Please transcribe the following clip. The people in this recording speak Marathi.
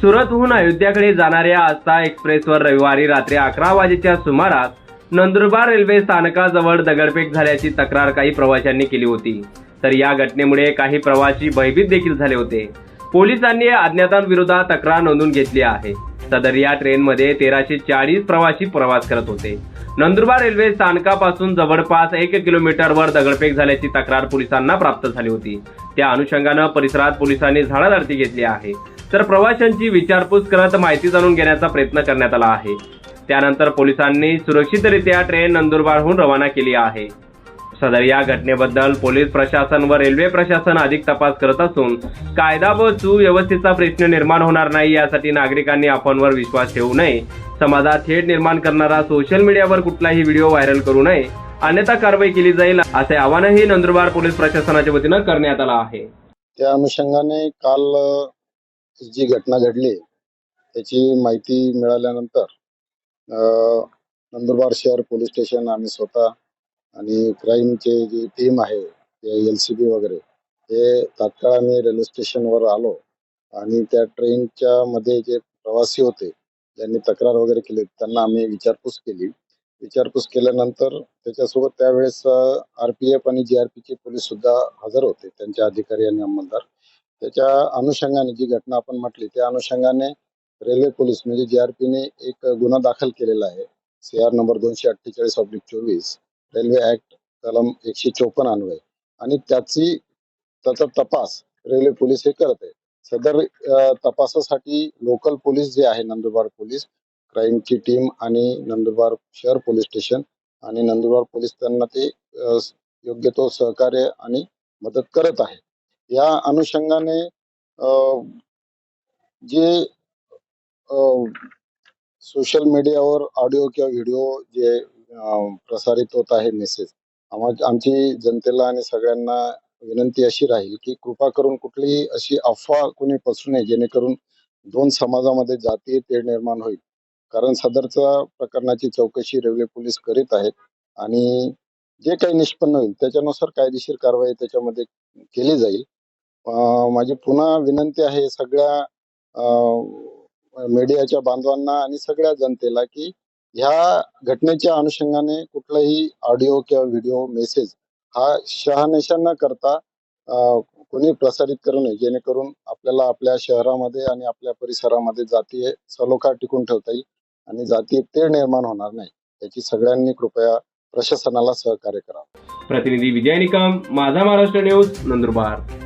सुरतहून अयोध्याकडे जाणाऱ्या आस्था एक्सप्रेसवर रविवारी रात्री अकरा वाजेच्या सुमारास नंदुरबार रेल्वे स्थानकाजवळ दगडफेक झाल्याची तक्रार काही प्रवाशांनी केली होती. तर या घटनेमुळे काही प्रवासी भयभीत देखील झाले होते. पोलिसांनी अज्ञातांविरोधात तक्रार नोंदवून घेतली आहे. सदर या ट्रेनमध्ये तेराशे चाळीस प्रवासी प्रवास करत होते. नंदुरबार रेल्वे स्थानकापासून जवळपास एक किलोमीटरवर दगडफेक झाल्याची तक्रार पोलिसांना प्राप्त झाली होती. त्या अनुषंगानं परिसरात पोलिसांनी झाडाझडती घेतली आहे. तर प्रवाशांची विचारपूस करत माहिती जाणून घेण्याचा प्रयत्न करण्यात आला आहे. त्यानंतर पोलिसांनी सुरक्षितरित्या ट्रेन नंदुरबारहून रवाना केली आहे. सदर या घटनेबद्दल पोलीस प्रशासन व रेल्वे प्रशासन अधिक तपास करत असून कायदा व सुव्यवस्थेचा प्रश्न निर्माण होणार नाही यासाठी नागरिकांनी आपणवर विश्वास ठेवू नये. समाजात थेट निर्माण करणारा सोशल मीडियावर कुठलाही व्हिडिओ व्हायरल करू नये. अन्यथा कारवाई केली जाईल असे आवाहनही नंदुरबार पोलीस प्रशासनाच्या वतीनं करण्यात आलं आहे. त्या अनुषंगाने काल जी घटना घडली त्याची माहिती मिळाल्यानंतर नंदुरबार शहर पोलीस स्टेशन आम्ही स्वतः आणि क्राईमचे जी टीम आहे एल सी बी वगैरे हे तात्काळ आम्ही रेल्वे स्टेशनवर आलो आणि त्या ट्रेनच्या मध्ये जे प्रवासी होते ज्यांनी तक्रार वगैरे केली त्यांना आम्ही विचारपूस केली. विचारपूस केल्यानंतर त्याच्यासोबत त्यावेळेस आर पी एफ आणि जी आर पीचे पोलीस सुद्धा हजर होते त्यांचे अधिकारी आणि अंमलदार. त्याच्या अनुषंगाने जी घटना आपण म्हटली त्या अनुषंगाने रेल्वे पोलीस म्हणजे जी आर पीने एक गुन्हा दाखल केलेला आहे. सी आर नंबर दोनशे अठ्ठेचाळीस ऑब्लिक चोवीस रेल्वे ऍक्ट कलम एकशे चोपन्न अन्वय आणि त्याची त्याचा तपास रेल्वे पोलीस हे करत आहे. सदर तपासासाठी लोकल पोलीस जे आहे नंदुरबार पोलीस क्राईमची टीम आणि नंदुरबार शहर पोलीस स्टेशन आणि नंदुरबार पोलीस त्यांना ते योग्य तो सहकार्य आणि मदत करत आहे. या अनुषंगाने जे सोशल मीडियावर ऑडिओ किंवा व्हिडिओ जे प्रसारित होत आहे मेसेज आमची जनतेला आणि सगळ्यांना विनंती अशी राहील की कृपा करून कुठलीही अशी अफवा कोणी पसरू नये जेणेकरून दोन समाजामध्ये जातीय तेढ निर्माण होईल. कारण सदरच्या प्रकरणाची चौकशी रेल्वे पोलीस करीत आहेत आणि जे काही निष्पन्न होईल त्याच्यानुसार कायदेशीर कारवाई त्याच्यामध्ये केली जाईल. माझी पुन्हा विनंती आहे सगळ्या मीडियाच्या बांधवांना आणि सगळ्या जनतेला की ह्या घटनेच्या अनुषंगाने कुठलाही ऑडिओ किंवा व्हिडिओ मेसेज हा शहानिशा न करता कोणी प्रसारित करू नये. जेणेकरून आपल्याला आपल्या शहरामध्ये आणि आपल्या परिसरामध्ये जातीय सलोखा टिकून ठेवता येईल आणि जातीय ते निर्माण होणार नाही. याची सगळ्यांनी कृपया प्रशासनाला सहकार्य करावं. प्रतिनिधी विजय निकम माझा महाराष्ट्र न्यूज नंदुरबार.